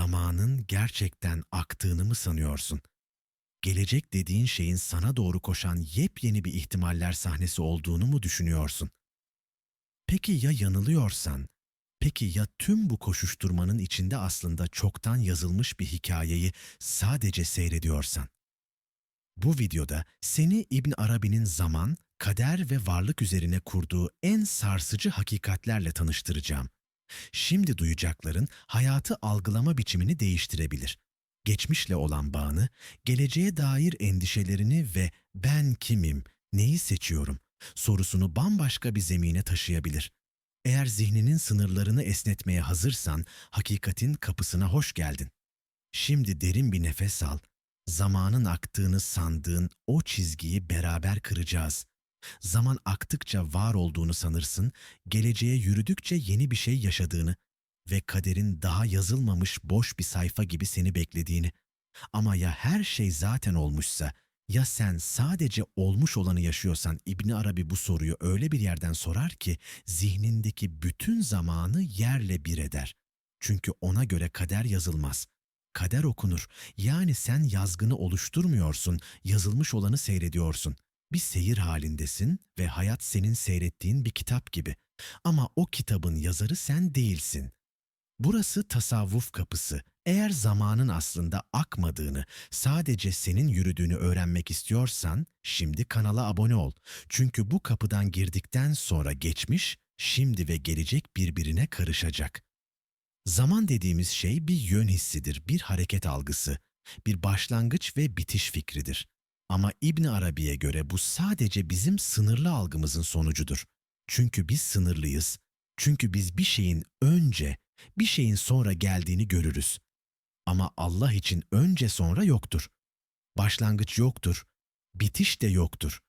zamanın gerçekten aktığını mı sanıyorsun? Gelecek dediğin şeyin sana doğru koşan yepyeni bir ihtimaller sahnesi olduğunu mu düşünüyorsun? Peki ya yanılıyorsan? Peki ya tüm bu koşuşturmanın içinde aslında çoktan yazılmış bir hikayeyi sadece seyrediyorsan? Bu videoda seni İbn Arabi'nin zaman, kader ve varlık üzerine kurduğu en sarsıcı hakikatlerle tanıştıracağım. Şimdi duyacakların hayatı algılama biçimini değiştirebilir. Geçmişle olan bağını, geleceğe dair endişelerini ve ben kimim, neyi seçiyorum sorusunu bambaşka bir zemine taşıyabilir. Eğer zihninin sınırlarını esnetmeye hazırsan hakikatin kapısına hoş geldin. Şimdi derin bir nefes al. Zamanın aktığını sandığın o çizgiyi beraber kıracağız. Zaman aktıkça var olduğunu sanırsın, geleceğe yürüdükçe yeni bir şey yaşadığını ve kaderin daha yazılmamış boş bir sayfa gibi seni beklediğini. Ama ya her şey zaten olmuşsa, ya sen sadece olmuş olanı yaşıyorsan İbni Arabi bu soruyu öyle bir yerden sorar ki zihnindeki bütün zamanı yerle bir eder. Çünkü ona göre kader yazılmaz. Kader okunur. Yani sen yazgını oluşturmuyorsun, yazılmış olanı seyrediyorsun. Bir seyir halindesin ve hayat senin seyrettiğin bir kitap gibi. Ama o kitabın yazarı sen değilsin. Burası tasavvuf kapısı. Eğer zamanın aslında akmadığını, sadece senin yürüdüğünü öğrenmek istiyorsan, şimdi kanala abone ol. Çünkü bu kapıdan girdikten sonra geçmiş, şimdi ve gelecek birbirine karışacak. Zaman dediğimiz şey bir yön hissidir, bir hareket algısı, bir başlangıç ve bitiş fikridir. Ama İbn Arabi'ye göre bu sadece bizim sınırlı algımızın sonucudur. Çünkü biz sınırlıyız. Çünkü biz bir şeyin önce, bir şeyin sonra geldiğini görürüz. Ama Allah için önce sonra yoktur. Başlangıç yoktur, bitiş de yoktur.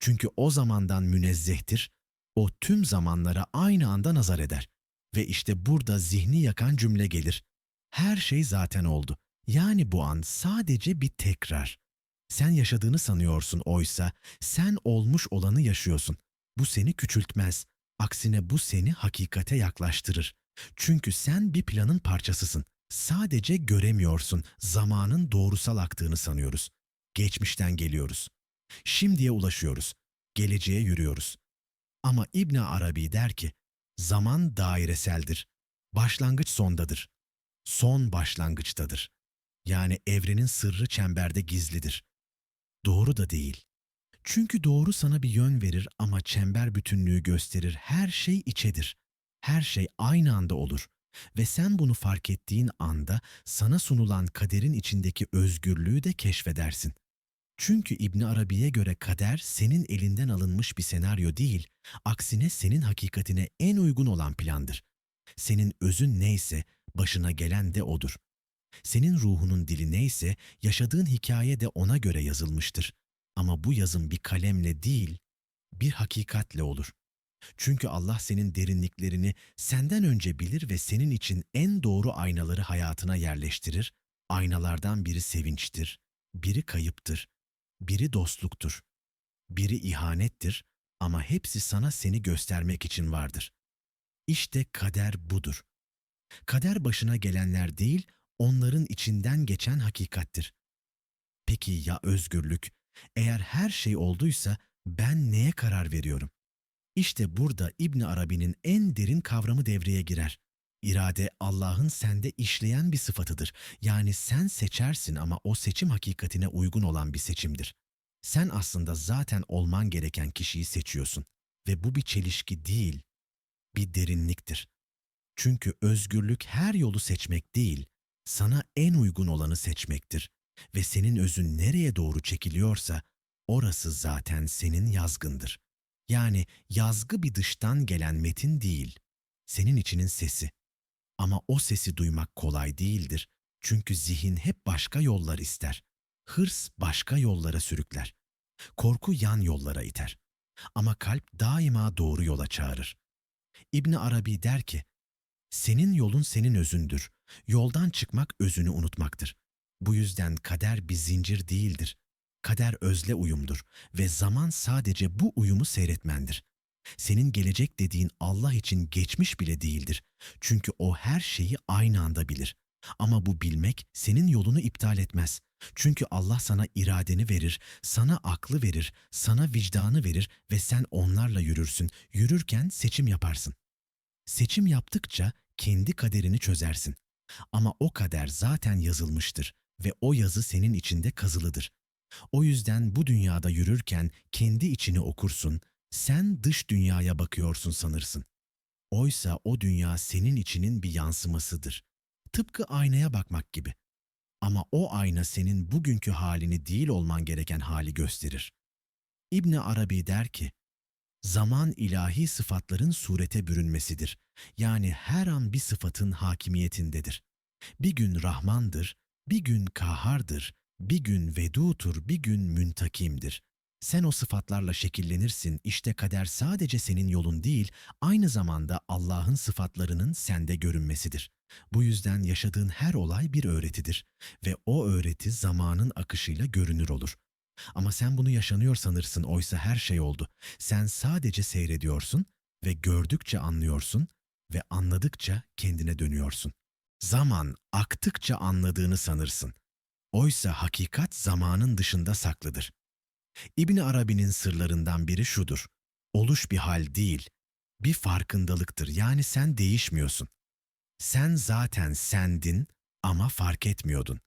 Çünkü o zamandan münezzehtir, o tüm zamanlara aynı anda nazar eder. Ve işte burada zihni yakan cümle gelir. Her şey zaten oldu. Yani bu an sadece bir tekrar. Sen yaşadığını sanıyorsun oysa sen olmuş olanı yaşıyorsun. Bu seni küçültmez. Aksine bu seni hakikate yaklaştırır. Çünkü sen bir planın parçasısın. Sadece göremiyorsun. Zamanın doğrusal aktığını sanıyoruz. Geçmişten geliyoruz. Şimdiye ulaşıyoruz. Geleceğe yürüyoruz. Ama İbn Arabi der ki, zaman daireseldir. Başlangıç sondadır. Son başlangıçtadır. Yani evrenin sırrı çemberde gizlidir. Doğru da değil. Çünkü doğru sana bir yön verir ama çember bütünlüğü gösterir. Her şey içedir. Her şey aynı anda olur. Ve sen bunu fark ettiğin anda sana sunulan kaderin içindeki özgürlüğü de keşfedersin. Çünkü İbn Arabi'ye göre kader senin elinden alınmış bir senaryo değil, aksine senin hakikatine en uygun olan plandır. Senin özün neyse başına gelen de odur. Senin ruhunun dili neyse yaşadığın hikaye de ona göre yazılmıştır. Ama bu yazım bir kalemle değil, bir hakikatle olur. Çünkü Allah senin derinliklerini senden önce bilir ve senin için en doğru aynaları hayatına yerleştirir. Aynalardan biri sevinçtir, biri kayıptır, biri dostluktur, biri ihanettir ama hepsi sana seni göstermek için vardır. İşte kader budur. Kader başına gelenler değil, onların içinden geçen hakikattir. Peki ya özgürlük? Eğer her şey olduysa ben neye karar veriyorum? İşte burada İbn Arabi'nin en derin kavramı devreye girer. İrade Allah'ın sende işleyen bir sıfatıdır. Yani sen seçersin ama o seçim hakikatine uygun olan bir seçimdir. Sen aslında zaten olman gereken kişiyi seçiyorsun ve bu bir çelişki değil, bir derinliktir. Çünkü özgürlük her yolu seçmek değil, sana en uygun olanı seçmektir ve senin özün nereye doğru çekiliyorsa orası zaten senin yazgındır. Yani yazgı bir dıştan gelen metin değil, senin içinin sesi. Ama o sesi duymak kolay değildir. Çünkü zihin hep başka yollar ister. Hırs başka yollara sürükler. Korku yan yollara iter. Ama kalp daima doğru yola çağırır. İbn Arabi der ki, senin yolun senin özündür. Yoldan çıkmak özünü unutmaktır. Bu yüzden kader bir zincir değildir. Kader özle uyumdur ve zaman sadece bu uyumu seyretmendir. Senin gelecek dediğin Allah için geçmiş bile değildir. Çünkü o her şeyi aynı anda bilir. Ama bu bilmek senin yolunu iptal etmez. Çünkü Allah sana iradeni verir, sana aklı verir, sana vicdanı verir ve sen onlarla yürürsün. Yürürken seçim yaparsın. Seçim yaptıkça kendi kaderini çözersin. Ama o kader zaten yazılmıştır ve o yazı senin içinde kazılıdır. O yüzden bu dünyada yürürken kendi içini okursun, sen dış dünyaya bakıyorsun sanırsın. Oysa o dünya senin içinin bir yansımasıdır. Tıpkı aynaya bakmak gibi. Ama o ayna senin bugünkü halini değil olman gereken hali gösterir. İbni Arabi der ki, zaman ilahi sıfatların surete bürünmesidir. Yani her an bir sıfatın hakimiyetindedir. Bir gün Rahmandır, bir gün Kahar'dır, bir gün Vedutur, bir gün Müntakim'dir. Sen o sıfatlarla şekillenirsin. İşte kader sadece senin yolun değil, aynı zamanda Allah'ın sıfatlarının sende görünmesidir. Bu yüzden yaşadığın her olay bir öğretidir ve o öğreti zamanın akışıyla görünür olur. Ama sen bunu yaşanıyor sanırsın oysa her şey oldu. Sen sadece seyrediyorsun ve gördükçe anlıyorsun ve anladıkça kendine dönüyorsun. Zaman aktıkça anladığını sanırsın. Oysa hakikat zamanın dışında saklıdır. İbni Arabi'nin sırlarından biri şudur. Oluş bir hal değil, bir farkındalıktır. Yani sen değişmiyorsun. Sen zaten sendin ama fark etmiyordun.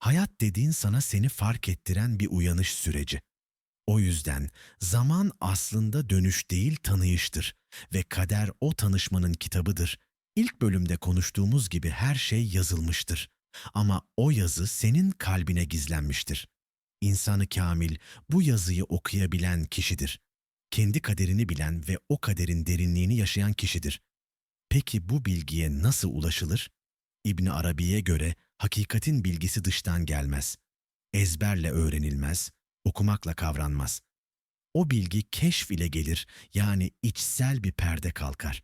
Hayat dediğin sana seni fark ettiren bir uyanış süreci. O yüzden zaman aslında dönüş değil tanıyıştır ve kader o tanışmanın kitabıdır. İlk bölümde konuştuğumuz gibi her şey yazılmıştır. Ama o yazı senin kalbine gizlenmiştir. İnsanı kamil bu yazıyı okuyabilen kişidir. Kendi kaderini bilen ve o kaderin derinliğini yaşayan kişidir. Peki bu bilgiye nasıl ulaşılır? İbn Arabi'ye göre hakikatin bilgisi dıştan gelmez. Ezberle öğrenilmez, okumakla kavranmaz. O bilgi keşf ile gelir, yani içsel bir perde kalkar.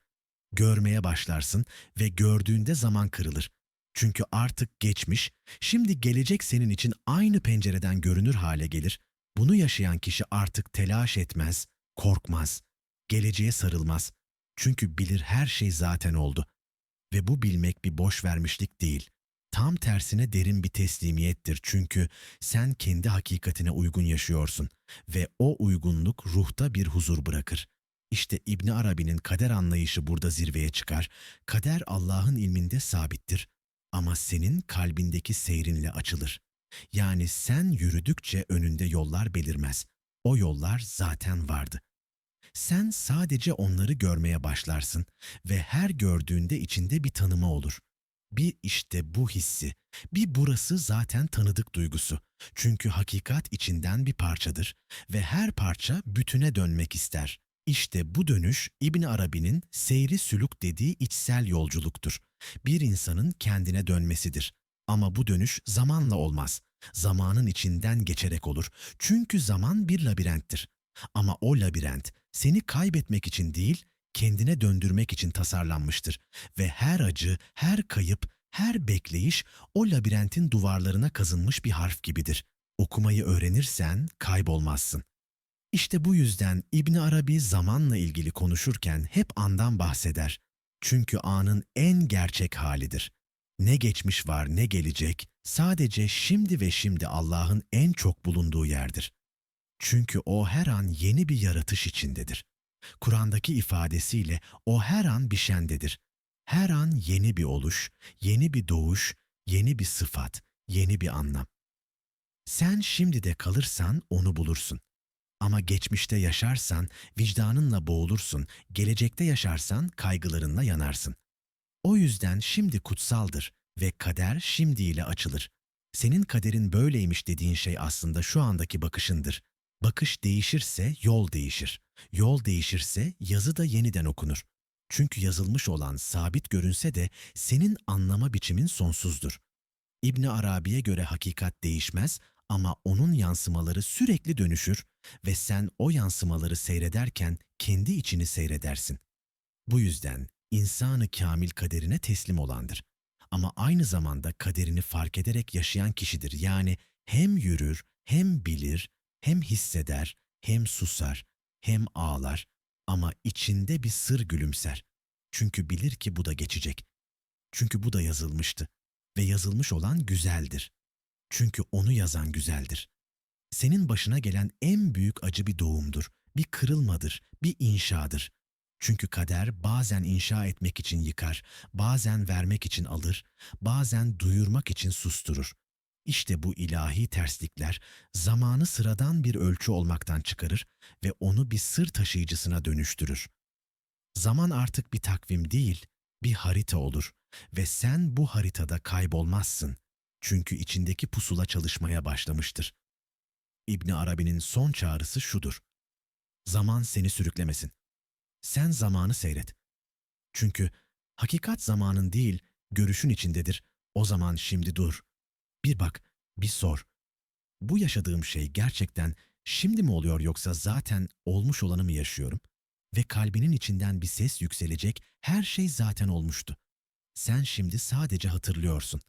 Görmeye başlarsın ve gördüğünde zaman kırılır. Çünkü artık geçmiş, şimdi gelecek senin için aynı pencereden görünür hale gelir. Bunu yaşayan kişi artık telaş etmez, korkmaz, geleceğe sarılmaz. Çünkü bilir her şey zaten oldu. Ve bu bilmek bir boş vermişlik değil. Tam tersine derin bir teslimiyettir çünkü sen kendi hakikatine uygun yaşıyorsun ve o uygunluk ruhta bir huzur bırakır. İşte İbni Arabi'nin kader anlayışı burada zirveye çıkar. Kader Allah'ın ilminde sabittir ama senin kalbindeki seyrinle açılır. Yani sen yürüdükçe önünde yollar belirmez. O yollar zaten vardı. Sen sadece onları görmeye başlarsın ve her gördüğünde içinde bir tanıma olur. Bir işte bu hissi, bir burası zaten tanıdık duygusu. Çünkü hakikat içinden bir parçadır ve her parça bütüne dönmek ister. İşte bu dönüş İbn Arabi'nin seyri sülük dediği içsel yolculuktur. Bir insanın kendine dönmesidir. Ama bu dönüş zamanla olmaz. Zamanın içinden geçerek olur. Çünkü zaman bir labirenttir. Ama o labirent seni kaybetmek için değil, kendine döndürmek için tasarlanmıştır ve her acı, her kayıp, her bekleyiş o labirentin duvarlarına kazınmış bir harf gibidir. Okumayı öğrenirsen kaybolmazsın. İşte bu yüzden İbn Arabi zamanla ilgili konuşurken hep andan bahseder. Çünkü anın en gerçek halidir. Ne geçmiş var ne gelecek, sadece şimdi ve şimdi Allah'ın en çok bulunduğu yerdir. Çünkü o her an yeni bir yaratış içindedir. Kur'an'daki ifadesiyle o her an bişendedir. Her an yeni bir oluş, yeni bir doğuş, yeni bir sıfat, yeni bir anlam. Sen şimdi de kalırsan onu bulursun. Ama geçmişte yaşarsan vicdanınla boğulursun, gelecekte yaşarsan kaygılarınla yanarsın. O yüzden şimdi kutsaldır ve kader şimdiyle açılır. Senin kaderin böyleymiş dediğin şey aslında şu andaki bakışındır. Bakış değişirse yol değişir. Yol değişirse yazı da yeniden okunur. Çünkü yazılmış olan sabit görünse de senin anlama biçimin sonsuzdur. İbn Arabi'ye göre hakikat değişmez ama onun yansımaları sürekli dönüşür ve sen o yansımaları seyrederken kendi içini seyredersin. Bu yüzden insanı kamil kaderine teslim olandır. Ama aynı zamanda kaderini fark ederek yaşayan kişidir. Yani hem yürür, hem bilir, hem hisseder, hem susar, hem ağlar ama içinde bir sır gülümser. Çünkü bilir ki bu da geçecek. Çünkü bu da yazılmıştı. ve yazılmış olan güzeldir. Çünkü onu yazan güzeldir. Senin başına gelen en büyük acı bir doğumdur, bir kırılmadır, bir inşadır. Çünkü kader bazen inşa etmek için yıkar, bazen vermek için alır, bazen duyurmak için susturur. İşte bu ilahi terslikler zamanı sıradan bir ölçü olmaktan çıkarır ve onu bir sır taşıyıcısına dönüştürür. Zaman artık bir takvim değil, bir harita olur ve sen bu haritada kaybolmazsın. Çünkü içindeki pusula çalışmaya başlamıştır. İbni Arabi'nin son çağrısı şudur. Zaman seni sürüklemesin. Sen zamanı seyret. Çünkü hakikat zamanın değil, görüşün içindedir. O zaman şimdi dur. Bir bak, bir sor. Bu yaşadığım şey gerçekten şimdi mi oluyor yoksa zaten olmuş olanı mı yaşıyorum? Ve kalbinin içinden bir ses yükselecek, her şey zaten olmuştu. Sen şimdi sadece hatırlıyorsun.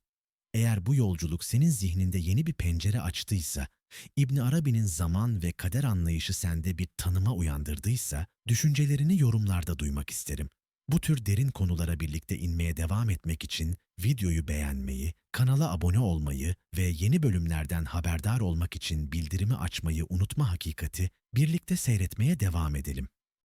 Eğer bu yolculuk senin zihninde yeni bir pencere açtıysa, İbn Arabi'nin zaman ve kader anlayışı sende bir tanıma uyandırdıysa, düşüncelerini yorumlarda duymak isterim. Bu tür derin konulara birlikte inmeye devam etmek için videoyu beğenmeyi, kanala abone olmayı ve yeni bölümlerden haberdar olmak için bildirimi açmayı unutma hakikati birlikte seyretmeye devam edelim.